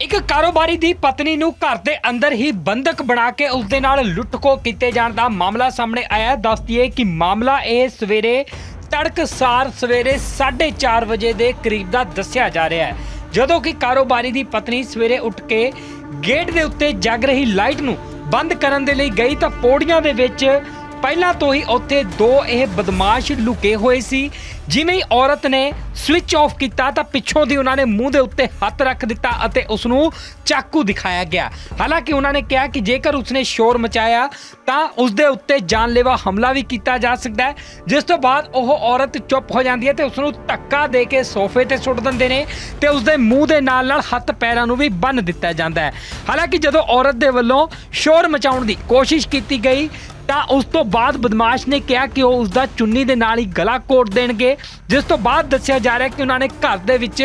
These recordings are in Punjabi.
ਇੱਕ ਕਾਰੋਬਾਰੀ ਦੀ ਪਤਨੀ ਨੂੰ ਘਰ ਦੇ ਅੰਦਰ ਹੀ ਬੰਦਕ ਬਣਾ ਕੇ ਉਸ ਦੇ ਨਾਲ ਲੁੱਟਖੋ ਕੀਤੇ ਜਾਣ ਦਾ ਮਾਮਲਾ ਸਾਹਮਣੇ ਆਇਆ। ਦੱਸਦੀਏ ਕਿ ਮਾਮਲਾ ਇਹ ਸਵੇਰੇ ਤੜਕਸਾਰ ਸਵੇਰੇ 4:30 ਵਜੇ ਦੇ ਕਰੀਬ ਦਾ ਦੱਸਿਆ ਜਾ ਰਿਹਾ ਹੈ। ਜਦੋਂ ਕਿ ਕਾਰੋਬਾਰੀ ਦੀ ਪਤਨੀ ਸਵੇਰੇ ਉੱਠ ਕੇ ਗੇਟ ਦੇ ਉੱਤੇ ਜਗ ਰਹੀ ਲਾਈਟ ਨੂੰ ਬੰਦ ਕਰਨ ਦੇ ਲਈ ਗਈ ਤਾਂ ਪੌੜੀਆਂ ਦੇ ਵਿੱਚ ਪਹਿਲਾਂ ਤੋਂ ਹੀ ਉੱਥੇ ਦੋ ਇਹ ਬਦਮਾਸ਼ ਲੁਕੇ ਹੋਏ ਸੀ। ਜਿਵੇਂ ਹੀ ਔਰਤ ਨੇ ਸਵਿਚ ਆਫ ਕੀਤਾ ਤਾਂ ਪਿੱਛੋਂ ਦੀ ਉਹਨਾਂ ਨੇ ਮੂੰਹ ਦੇ ਉੱਤੇ ਹੱਥ ਰੱਖ ਦਿੱਤਾ ਅਤੇ ਉਸ ਨੂੰ ਚਾਕੂ ਦਿਖਾਇਆ ਗਿਆ। ਹਾਲਾਂਕਿ ਉਹਨਾਂ ਨੇ ਕਿਹਾ ਕਿ ਜੇਕਰ ਉਸਨੇ ਸ਼ੋਰ ਮਚਾਇਆ ਤਾਂ ਉਸ ਦੇ ਉੱਤੇ ਜਾਨਲੇਵਾ ਹਮਲਾ ਵੀ ਕੀਤਾ ਜਾ ਸਕਦਾ ਹੈ। ਜਿਸ ਤੋਂ ਬਾਅਦ ਉਹ ਔਰਤ ਚੁੱਪ ਹੋ ਜਾਂਦੀ ਹੈ ਤੇ ਉਸ ਨੂੰ ਧੱਕਾ ਦੇ ਕੇ ਸੋਫੇ ਤੇ ਸੁੱਟ ਦਿੰਦੇ ਨੇ ਤੇ ਉਸ ਦੇ ਮੂੰਹ ਦੇ ਨਾਲ ਨਾਲ ਹੱਥ ਪੈਰਾਂ ਨੂੰ ਵੀ ਬੰਨ ਦਿੱਤਾ ਜਾਂਦਾ ਹੈ। ਹਾਲਾਂਕਿ ਜਦੋਂ ਔਰਤ ਦੇ ਵੱਲੋਂ ਸ਼ੋਰ ਮਚਾਉਣ ਦੀ ਕੋਸ਼ਿਸ਼ ਕੀਤੀ ਗਈ ਤਾਂ ਉਸ ਤੋਂ ਬਾਅਦ ਬਦਮਾਸ਼ ਨੇ ਕਿਹਾ ਕਿ ਉਹ ਉਸ ਦਾ ਚੁੰਨੀ ਦੇ ਨਾਲ ਹੀ ਗਲਾ ਕੋਟ ਦੇਣਗੇ, ਜਿਸ ਤੋਂ ਬਾਅਦ ਦੱਸਿਆ ਜਾ ਰਿਹਾ ਕਿ ਉਹਨਾਂ ਨੇ ਘਰ ਦੇ ਵਿੱਚ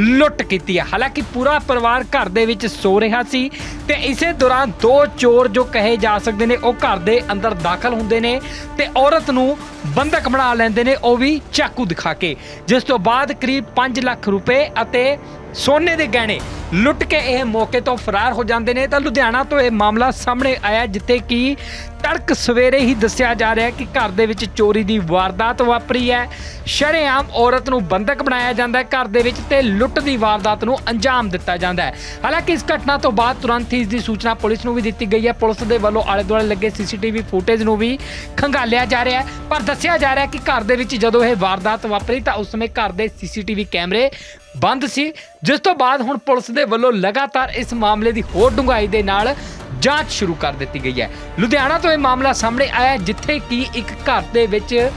ਲੁੱਟ ਕੀਤੀ ਹੈ। ਹਾਲਾਂਕਿ ਪੂਰਾ ਪਰਿਵਾਰ ਘਰ ਦੇ ਵਿੱਚ ਸੋ ਰਿਹਾ ਸੀ ਤੇ ਇਸੇ ਦੌਰਾਨ ਦੋ ਚੋਰ ਜੋ ਕਹੇ ਜਾ ਸਕਦੇ ਨੇ, ਉਹ ਘਰ ਦੇ ਅੰਦਰ ਦਾਖਲ ਹੁੰਦੇ ਨੇ ਤੇ ਔਰਤ ਨੂੰ ਬੰਦਕ ਬਣਾ ਲੈਂਦੇ ਨੇ, ਉਹ ਵੀ ਚਾਕੂ ਦਿਖਾ ਕੇ। ਜਿਸ ਤੋਂ ਬਾਅਦ ਕਰੀਬ 5 ਲੱਖ ਰੁਪਏ ਅਤੇ ਸੋਨੇ ਦੇ ਗਹਿਣੇ ਲੁੱਟ ਕੇ ਇਹ ਮੌਕੇ ਤੋਂ ਫਰਾਰ ਹੋ ਜਾਂਦੇ ਨੇ ਤਾਂ ਲੁਧਿਆਣਾ ਤੋਂ ਇਹ ਮਾਮਲਾ ਸਾਹਮਣੇ ਆਇਆ ਜਿੱਥੇ ਕਿ ਤੜਕ ਸਵੇਰੇ ਹੀ ਦੱਸਿਆ ਜਾ ਰਿਹਾ ਕਿ ਘਰ ਦੇ ਵਿੱਚ ਚੋਰੀ ਦੀ ਵਾਰਦਾਤ ਵਾਪਰੀ ਹੈ। ਸ਼ਰੇਆਮ ਔਰਤ ਨੂੰ ਬੰਦਕ ਬਣਾਇਆ ਜਾਂਦਾ ਹੈ ਘਰ ਦੇ ਵਿੱਚ ਤੇ ਲੁੱਟ ਦੀ ਵਾਰਦਾਤ ਨੂੰ ਅੰਜਾਮ ਦਿੱਤਾ ਜਾਂਦਾ ਹੈ। ਹਾਲਾਂਕਿ ਇਸ ਘਟਨਾ ਤੋਂ ਬਾਅਦ ਤੁਰੰਤ ਹੀ ਇਸ ਦੀ ਸੂਚਨਾ ਪੁਲਿਸ ਨੂੰ ਵੀ ਦਿੱਤੀ ਗਈ ਹੈ। ਪੁਲਿਸ ਦੇ ਵੱਲੋਂ ਆਲੇ ਦੁਆਲੇ ਲੱਗੇ ਸੀਸੀਟੀਵੀ ਫੁਟੇਜ ਨੂੰ ਵੀ ਖੰਗਾਲਿਆ ਜਾ ਰਿਹਾ ਹੈ। ਪਰ ਦੱਸਿਆ ਜਾ ਰਿਹਾ ਹੈ ਕਿ ਘਰ ਦੇ ਵਿੱਚ ਜਦੋਂ ਇਹ ਵਾਰਦਾਤ ਵਾਪਰੀ ਤਾਂ ਉਸ ਸਮੇਂ ਘਰ ਦੇ ਸੀਸੀਟੀਵੀ ਕੈਮਰੇ ਬੰਦ ਸੀ, ਜਿਸ ਤੋਂ ਬਾਅਦ ਹੁਣ ਪੁਲਿਸ ਦੇ ਵੱਲੋਂ ਲਗਾਤਾਰ ਇਸ ਮਾਮਲੇ ਦੀ ਹੋਰ ਡੂੰਘਾਈ ਦੇ ਨਾਲ ਜਾਂਚ ਸ਼ੁਰੂ ਕਰ ਦਿੱਤੀ ਗਈ ਹੈ। ਲੁਧਿਆਣਾ ਤੋਂ ਇਹ ਮਾਮਲਾ ਸਾਹਮਣੇ ਆਇਆ ਜਿੱਥੇ ਕਿ ਇੱਕ ਘਰ ਦੇ ਵਿੱਚ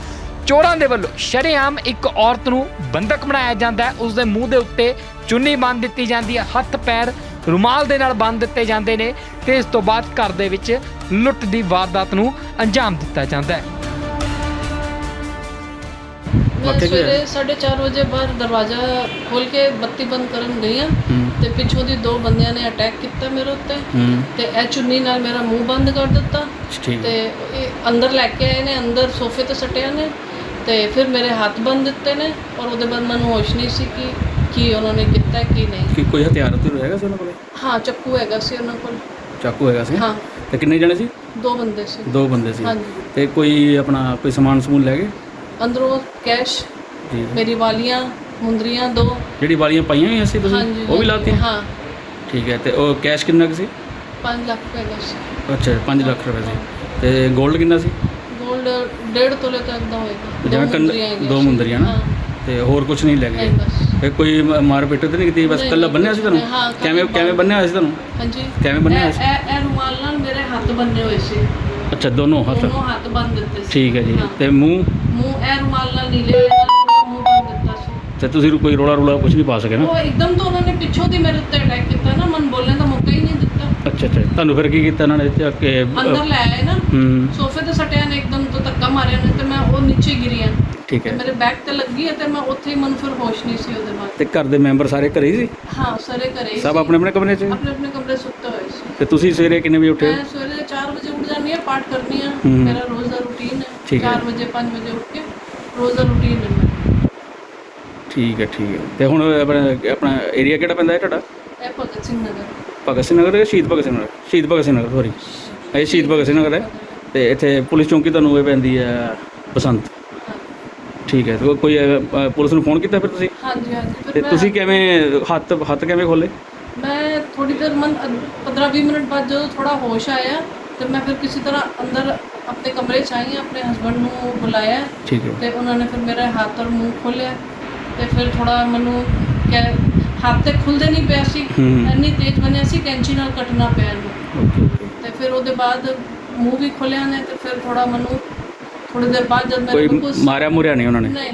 ਚੋਰਾਂ ਦੇ ਵੱਲੋਂ ਸ਼ਰੇਆਮ ਇੱਕ ਔਰਤ ਨੂੰ ਬੰਦਕ ਬਣਾਇਆ ਜਾਂਦਾ ਹੈ। ਉਸ ਦੇ ਮੂੰਹ ਦੇ ਉੱਤੇ ਚੁੰਨੀ ਬੰਨ੍ਹ ਦਿੱਤੀ ਜਾਂਦੀ ਹੈ, ਹੱਥ ਪੈਰ ਰੁਮਾਲ ਦੇ ਨਾਲ ਬੰਨ੍ਹ ਦਿੱਤੇ ਜਾਂਦੇ ਨੇ ਤੇ ਇਸ ਤੋਂ ਬਾਅਦ ਘਰ ਦੇ ਵਿੱਚ ਲੁੱਟ ਦੀ ਵਾਰਦਾਤ ਨੂੰ ਅੰਜਾਮ ਦਿੱਤਾ ਜਾਂਦਾ ਹੈ। ਵਾਕਿਆ ਕੀ ਸਵੇਰੇ 4:30 ਵਜੇ ਬਾਹਰ ਦਰਵਾਜ਼ਾ ਖੋਲ ਕੇ ਬੱਤੀ ਬੰਦ ਕਰਨ ਗਈ ਹਾਂ। ਤੇ ਪਿੱਛੋਂ ਦੀ ਦੋ ਬੰਦਿਆਂ ਨੇ ਅਟੈਕ ਕੀਤਾ ਮੇਰੇ ਉੱਤੇ। ਹੂੰ। ਤੇ ਇਹ ਚੁੰਨੀ ਨਾਲ ਮੇਰਾ ਮੂੰਹ ਬੰਦ ਕਰ ਦਿੱਤਾ। ਠੀਕ। ਤੇ ਇਹ ਅੰਦਰ ਲੈ ਕੇ ਆਏ ਨੇ ਅੰਦਰ ਸੋਫੇ ਤੇ ਸਟਿਆ ਨੇ। ਤੇ ਫਿਰ ਮੇਰੇ ਹੱਥ ਬੰਨ ਦਿੱਤੇ ਨੇ ਔਰ ਉਹਦੇ ਬਾਅਦ ਮੈਨੂੰ ਹੋਸ਼ ਨਹੀਂ ਸੀ ਕਿ ਕੀ ਉਹਨਾਂ ਨੇ ਕੀਤਾ ਕੀ ਨਹੀਂ। ਕੀ ਕੋਈ ਹਥਿਆਰ ਤੇ ਹੈਗਾ ਸੀ ਉਹਨਾਂ ਕੋਲੇ? ਹਾਂ ਚੱਕੂ ਹੈਗਾ ਸੀ ਉਹਨਾਂ ਕੋਲ। ਚਾਕੂ ਹੈਗਾ ਸੀ? ਹਾਂ। ਤੇ ਕਿੰਨੇ ਜਣੇ ਸੀ? ਦੋ ਬੰਦੇ ਸੀ। ਦੋ ਬੰਦੇ ਸੀ। ਹਾਂਜੀ। ਤੇ ਕੋਈ ਆਪਣਾ ਕੋਈ ਸਮਾਨ ਸਮੂਨ ਲੈ ਗਏ? ਅੰਦਰੋਂ ਕੈਸ਼ ਜੀ। ਮੇਰੀ ਵਾਲੀਆਂ ਮੁੰਦਰੀਆਂ ਦੋ। ਜਿਹੜੀ ਵਾਲੀਆਂ ਪਾਈਆਂ ਹੋਈਆਂ ਸੀ ਤੁਸੀਂ? ਉਹ ਵੀ ਲਾਤੀਆਂ? ਹਾਂ। ਠੀਕ ਹੈ ਤੇ ਉਹ ਕੈਸ਼ ਕਿੰਨਾ ਕੁ ਸੀ? 5 ਲੱਖ ਰੁਪਏ ਦਾ ਸੀ। ਅੱਛਾ 5 ਲੱਖ ਰੁਪਏ ਸੀ। ਤੇ 골ਡ ਕਿੰਨਾ ਸੀ? ਗੋਲਡ ਡੇਢ ਤੋਲੇ ਤੱਕ ਦਾ ਹੋਏਗਾ। ਜਿਵੇਂ ਕੰਨ ਦੋ। ਮੁੰਦਰੀਆਂ ਨਾ? ਤੇ ਹੋਰ ਕੁਝ ਨਹੀਂ ਲੈ ਗਏ? ਫਿਰ ਕੋਈ ਮਾਰ ਪਿੱਟ ਤੇ ਨਹੀਂ ਕੀਤੀ? ਬਸ ਕੱਲਾ ਬੰਨਿਆ ਸੀ ਤੁਹਾਨੂੰ? ਕਿਵੇਂ ਕਿਵੇਂ ਬੰਨਿਆ ਹੋਇਆ ਸੀ ਤੁਹਾਨੂੰ? ਹਾਂਜੀ। ਕਿਵੇਂ ਬੰਨਿਆ ਹੋਇਆ ਸੀ? ਇਹ ਰੁਮਾਲ ਨਾਲ ਮੇਰੇ ਹੱਥ ਬੰਨੇ ਹੋਏ ਸੀ। ਅੱਛਾ ਦੋਨੋਂ ਹੱਥ। ਦੋਨੋਂ ਹੱਥ ਬੰਨ ਦਿੱਤੇ ਸੀ। ਠੀਕ ਹੈ ਜੀ। ਹਾਂ। ਤੇ ਮੂੰਹ? ਮੂੰਹ ਇਹ ਰੁਮਾਲ ਨਾਲ ਨੀਲੇ ਨਾਲ ਮੂੰਹ ਬੰਨ ਦਿੱਤਾ ਸੀ। ਤੇ ਤੁਸੀਂ ਕੋਈ ਰੋਲਾ ਰੋਲਾ ਕੁਝ ਨਹੀਂ ਪਾ ਸਕੇ ਨਾ? ਉਹ ਇੱਕਦਮ ਤੋਂ ਉਹਨਾਂ ਨੇ ਪਿੱਛੋਂ ਦੀ ਮੇਰੇ ਉੱਤੇ ਅਟੈਕ ਕੀਤਾ ਨਾ। ਮਨ ਬੋਲਣ ਦਾ ਮੌਕਾ ਹੀ ਨਹੀਂ ਦਿੱਤਾ। ਅੱਛਾ ਅੱਛਾ। ਤੁਹਾਨੂੰ ਫਿਰ ਕੀ ਕੀਤਾ ਇਹਨਾਂ ਨੇ? ਚੱਕ ਕੇ ਅੰਦਰ ਲੈ ਆਏ ਨਾ। ਹੂੰ। ਸੋਫੇ ਤੇ ਸਟਿਆ ਨੇ ਇੱਕਦਮ ਤੋਂ ਧੱਕਾ ਮਾਰਿਆ ਨੇ ਤੇ ਮੈਂ ਉਹ ਨੀਚੇ ਗਿਰੀ ਆ। ਠੀਕ ਤੇ ਹੈ ਮੇਰੇ ਬੈਕ ਤੇ ਲੱਗੀ ਹੈ ਤੇ ਮੈਂ ਉੱਥੇ ਹੀ ਮਨ ਫਿਰ ਹੋਸ਼ ਨਹੀਂ ਸੀ ਉਹਦੇ ਬਾਅਦ। ਤੇ ਘਰ ਦੇ ਮੈਂਬਰ ਸਾਰੇ ਘਰੇ ਹੀ ਸੀ? ਹਾਂ ਸਾਰੇ ਘਰੇ ਹੀ ਸਭ ਸੀ। ਆਪਣੇ ਆਪਣੇ ਕਮਰੇ 'ਚ? ਆਪਣੇ ਆਪਣੇ ਕਮਰੇ ਸੁੱਤੇ ਹੋਏ ਸੀ। ਤੇ ਤੁਸੀਂ ਸਵੇਰੇ ਕਿੰਨੇ ਵਜੇ ਉੱਠੇ? ਮੈਂ ਸਵੇਰੇ ਕਰਨੀ ਆ ਹੂੰ। ਮੇਰਾ ਰੋਜ਼ ਦਾ ਰੂਟੀਨ ਹੈ। ਠੀਕ ਹੈ। 4 ਵਜੇ 5 ਵਜੇ ਉੱਠ ਕੇ ਰੋਜ਼ ਦਾ ਰੂਟੀਨ ਹੈ। ਮੇਰਾ। ਠੀਕ ਹੈ ਠੀਕ ਹੈ। ਤੇ ਹੁਣ ਆਪਣਾ ਆਪਣਾ ਏਰੀਆ ਕਿਹੜਾ ਪੈਂਦਾ ਹੈ ਤੁਹਾਡਾ? ਇਹ ਭਗਤ ਸਿੰਘ ਨਗਰ। ਭਗਤ ਸਿੰਘ ਨਗਰ ਜਾਂ ਸ਼ਹੀਦ ਭਗਤ ਸਿੰਘ ਨਗਰ? ਸ਼ਹੀਦ ਭਗਤ ਸਿੰਘ ਨਗਰ ਸੋਰੀ ਇਹ ਸ਼ਹੀਦ ਭਗਤ ਸਿੰਘ ਨਗਰ ਹੈ। ਤੇ ਇੱਥੇ ਪੁਲਿਸ ਚੌਂਕੀ ਤੁਹਾਨੂੰ ਇਹ ਪੈਂਦੀ ਹੈ ਬਸੰਤ। ਠੀਕ ਹੈ ਤੇ ਕੋਈ- ਕੋਈ ਅ, ਅ, ਪੁਲਿਸ ਨੂੰ ਫੋਨ ਕੀਤਾ ਫਿਰ ਤੁਸੀਂ? ਹਾਂਜੀ ਹਾਂਜੀ। ਤੇ ਫਿਰ ਤੁਸੀਂ ਕਿਵੇਂ ਹੱਥ ਹੱਥ ਕਿਵੇਂ ਖੋਲੇ ਮੈਂ ਥੋੜੀ ਦੇਰ ਮਨ 15 20 ਮਿੰਟ ਬਾਅਦ ਜਦੋਂ ਥੋੜਾ ਹੋਸ਼ ਆਇਆ ਤੇ ਮੈਂ ਫਿਰ ਕਿਸੇ ਤਰ੍ਹਾਂ ਅੰਦਰ ਆਪਣੇ ਕਮਰੇ ਚ ਆਈ ਆਪਣੇ ਹਸਬੰਡ ਨੂੰ ਬੁਲਾਇਆ। ਠੀਕ ਹੈ। ਤੇ ਉਹਨਾਂ ਨੇ ਫਿਰ ਮੇਰੇ ਹੱਥ ਔਰ ਮੂੰਹ ਖੋਲਿਆ ਤੇ ਫਿਰ ਥੋੜਾ ਮੈਨੂੰ ਕਹਿ ਹੱਥ ਤੇ ਖੁੱਲਦੇ ਨਹੀਂ ਪਿਆ ਸੀ ਹੂੰ। ਇੰਨੀ ਤੇਜ਼ ਬਣਿਆ ਸੀ ਕੈਂਚੀ ਨਾਲ ਕੱਟਣਾ ਪਿਆ ਇਹਨੂੰ ਓਕੇ ਓਕੇ। ਤੇ ਫਿਰ ਉਹਦੇ ਬਾਅਦ ਮੂੰਹ ਵੀ ਖੋਲਿਆ ਨੇ ਤੇ ਫਿਰ ਥੋੜਾ ਮੈਨੂੰ ਥੋੜੀ ਦੇਰ ਬਾਅਦ ਜਦ ਮੇਰੇ ਕੋਈ ਮਾਰਿਆ ਮੁਰਿਆ ਨਹੀਂ ਉਹਨਾਂ ਨੇ? ਨਹੀਂ।